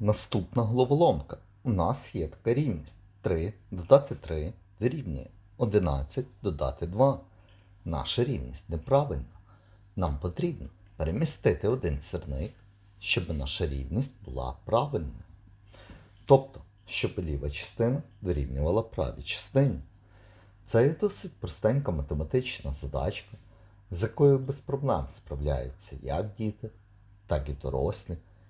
Наступна головоломка. У нас є така рівність. 3 додати 3 дорівнює 11 додати 2. Наша рівність неправильна. Нам потрібно перемістити один сірник, щоб наша рівність була правильною. Тобто, щоб ліва частина дорівнювала правій частині. Це є досить простенька математична задачка, з якою без проблем справляються як діти, так і дорослі.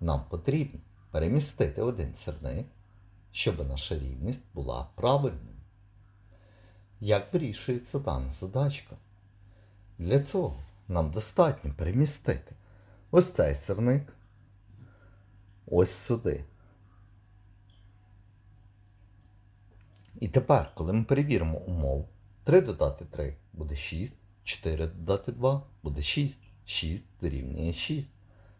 Нам потрібно перемістити один сірник, щоб наша рівність була правильною. Як вирішується дана задачка? Для цього нам достатньо перемістити ось цей сірник ось сюди. І тепер, коли ми перевіримо умову, 3 додати 3 буде 6, 4 додати 2 буде 6, 6 дорівнює 6.